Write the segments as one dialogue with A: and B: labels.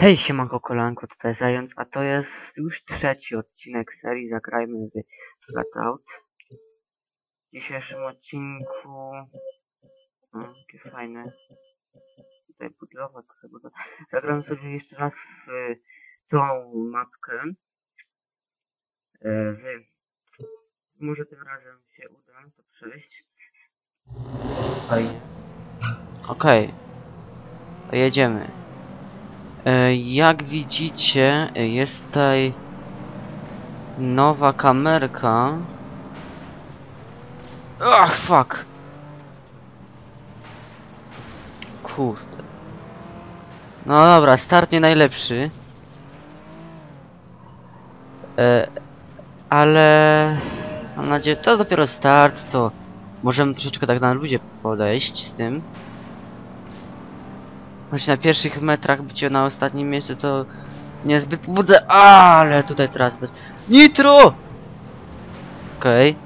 A: Hej, siemanko kolanko, tutaj Zając, a to jest już trzeci odcinek serii Zagrajmy w Flatout. W dzisiejszym odcinku... O, jakie fajne. Tutaj budlowa, tutaj budlowa. Zagram sobie jeszcze raz w tą mapkę. E, w... Może tym razem się uda to przejść. Fajnie. Okej. To jedziemy. E, Jak widzicie, jest tutaj nowa kamerka. Ach, fuck! Kurde. No dobra, start nie najlepszy. E, ale mam nadzieję, to dopiero start, to możemy troszeczkę tak na ludzie podejść z tym. Choć na pierwszych metrach bycie na ostatnim miejscu to niezbyt budzę, ale tutaj teraz być. Nitro! Okej.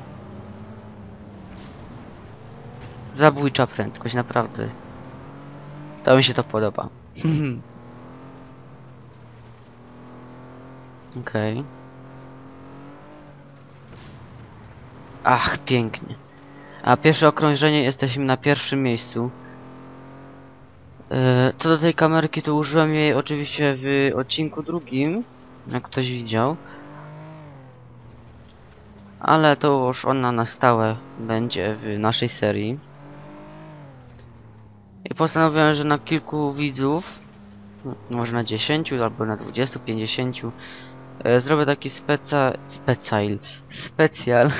A: Zabójcza prędkość, naprawdę. To mi się to podoba. Okej. Ach, pięknie. A pierwsze okrążenie jesteśmy na pierwszym miejscu. E, Co do tej kamerki, to użyłem jej oczywiście w odcinku drugim, jak ktoś widział. Ale to już ona na stałe będzie w naszej serii. I postanowiłem, że na kilku widzów, może na 10 albo na 20, 50, e, zrobię taki speca... specjal, specjal,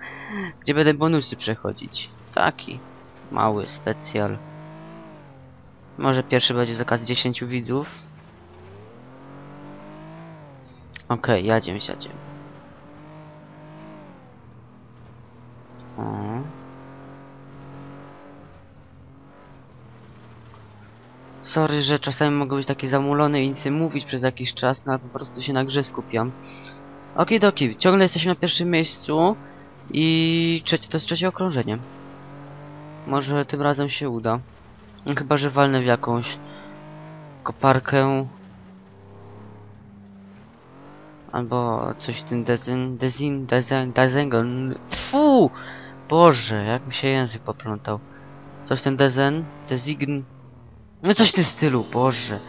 A: gdzie będę bonusy przechodzić. Taki mały specjal. Może pierwszy będzie z okazji 10 widzów. Okej, okay, jadziem, siadziem. Sorry, że czasami mogę być taki zamulony i nic nie mówić przez jakiś czas, no ale po prostu się na grze skupiam. Okidoki, ciągle jesteśmy na pierwszym miejscu i trzecie, to jest trzecie okrążenie. Może tym razem się uda. Chyba, że walnę w jakąś koparkę. Albo coś tym dezyn, dezyn, dezyn, dezengon. Fu! Boże, jak mi się język poplątał. Coś ten dezen, design. No coś w tym stylu, Boże.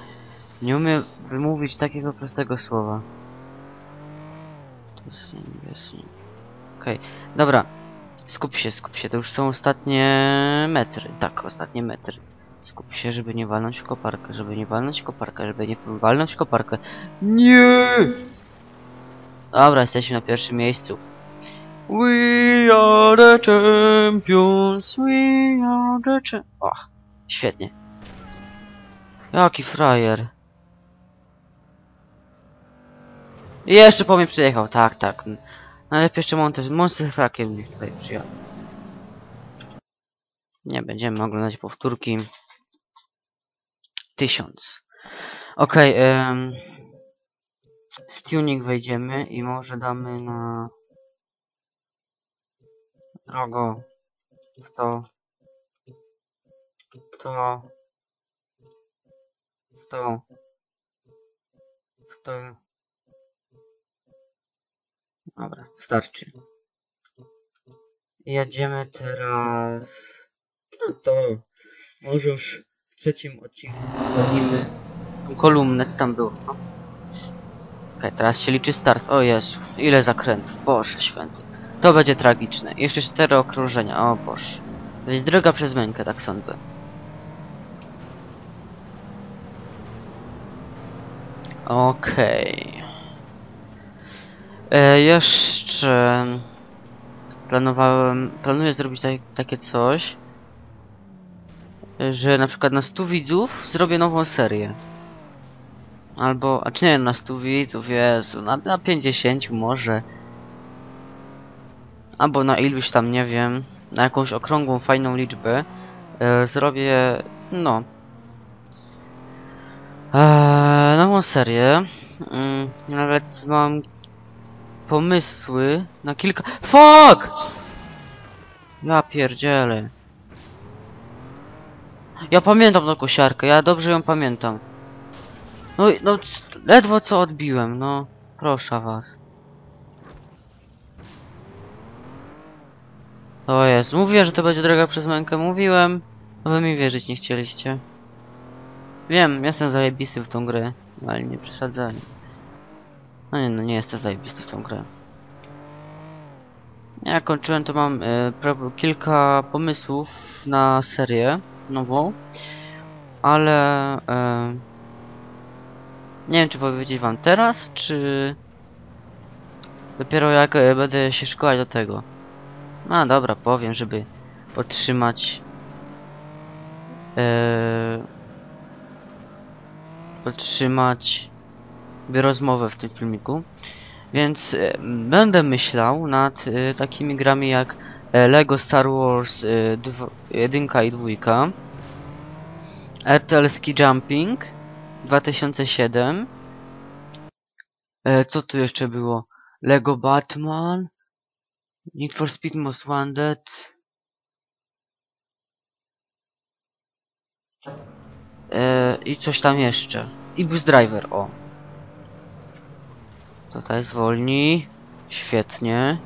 A: Nie umiem wymówić takiego prostego słowa. Okej, dobra. Skup się, skup się, to już są ostatnie metry. Tak, ostatnie metry. Skup się, żeby nie walnąć w koparkę, żeby nie walnąć w koparkę, żeby nie walnąć w koparkę. Nie! Dobra, jesteśmy na pierwszym miejscu. We are the champions, we are the champions. O, świetnie. Jaki frajer. Jeszcze po mnie przyjechał, tak, tak. Najlepiej jeszcze monster, monster frakiem tutaj przyjechał. Nie będziemy oglądać powtórki. Tysiąc. Okej, okay, um, w tuning wejdziemy i może damy na drogo w to w to w to w to dobra, starczy jedziemy teraz no to może już trzecim odcinku sprawdzimy kolumnę, co tam było, co? Okej, okay, teraz się liczy start. O Jezu, ile zakrętów, Boże święty. To będzie tragiczne. Jeszcze cztery okrążenia, o Boże. Jest droga przez mękę, tak sądzę. Okej. Okay. E, jeszcze... Planowałem... Planuję zrobić tak, takie coś że na przykład na 100 widzów zrobię nową serię. Albo, a czy nie na 100 widzów, Jezu, na, na 50 może. Albo na iluś tam, nie wiem, na jakąś okrągłą, fajną liczbę. E, zrobię, no. E, nową serię. Mm, nawet mam pomysły na kilka... FUCK! Ja pierdzielę. Ja pamiętam tą kosiarkę, ja dobrze ją pamiętam. No, no, ledwo co odbiłem, no. Proszę was. O jest, mówię, że to będzie droga przez mękę, mówiłem. No wy mi wierzyć nie chcieliście. Wiem, jestem zajebisty w tą grę, ale nie przesadzajmy. No nie, no nie jestem zajebisty w tą grę. Ja kończyłem, to mam pra- kilka pomysłów na serię nową, ale e, nie wiem czy powiedzieć wam teraz, czy dopiero jak e, będę się szkołać do tego. No dobra, powiem, żeby podtrzymać e, podtrzymać rozmowę w tym filmiku. Więc e, będę myślał nad e, takimi grami jak e, Lego Star Wars e, jedynka i dwójka, RTL Ski Jumping 2007. E, co tu jeszcze było? Lego Batman, Need for Speed Most Wanted. E, I coś tam jeszcze. I Bus Driver, o. Tutaj zwolni. Świetnie.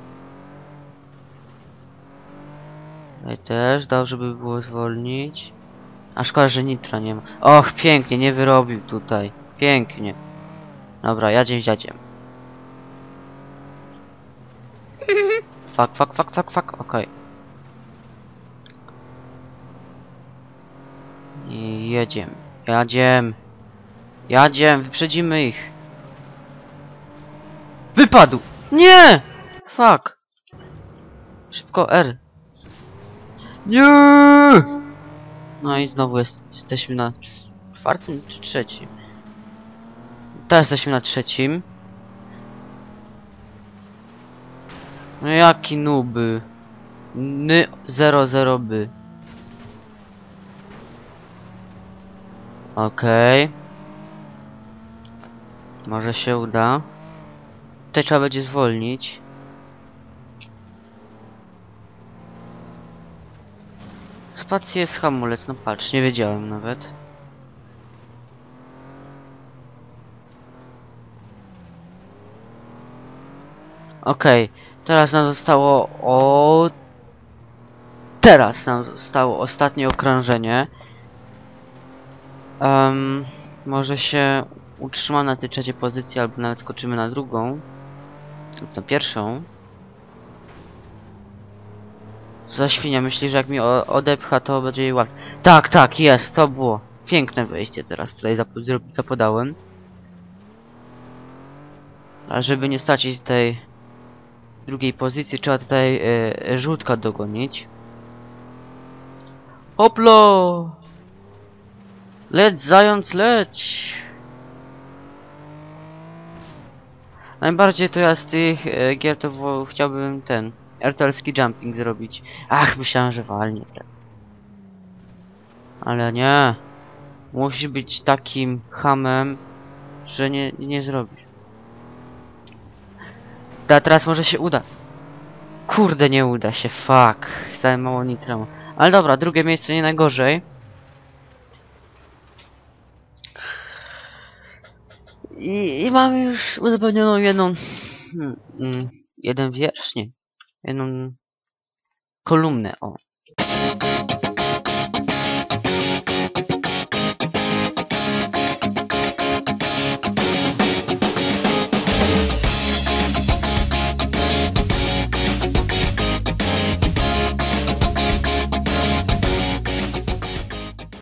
A: Tutaj też dał, żeby było zwolnić. A szkoda, że nitra nie ma. Och, pięknie, nie wyrobił tutaj. Pięknie. Dobra, jadziem dziadziem. Fuck, fuck, fuck, fuck, fuck, okej. I jedziem. Jadziem. Jadziem, wyprzedzimy ich. Wypadł! Nie! Fuck! Szybko R. Nie! No i znowu jest, jesteśmy na czwartym czy trzecim? Teraz jesteśmy na trzecim. No jaki nuby? Ny 00 by. Okej. Może się uda. Tutaj trzeba będzie zwolnić. Spacja jest hamulec, no patrz, nie wiedziałem nawet. Okej, teraz nam zostało o... Teraz nam zostało ostatnie okrążenie. Em, może się utrzymam na tej trzeciej pozycji, albo nawet skoczymy na drugą. Lub na pierwszą. Za świnia, myśli, że jak mi odepcha, to będzie jej łatwiej. Tak, tak, jest, to było. Piękne wejście teraz tutaj zap zapodałem. A żeby nie stracić tej drugiej pozycji, trzeba tutaj e, e, żółtka dogonić. Hoplo! Leć, zając, leć! Najbardziej to ja z tych e, gier to chciałbym ten RTL-ski jumping zrobić. Ach, myślałem, że walnie teraz. Ale nie. Musi być takim hamem, że nie, nie zrobisz. Da, teraz może się uda. Kurde, nie uda się, fuck. Za mało nitro. Ale dobra, drugie miejsce nie najgorzej. I, i już uzupełnioną jedną... Hmm, mm, jeden wiersz, nie jedną kolumnę o.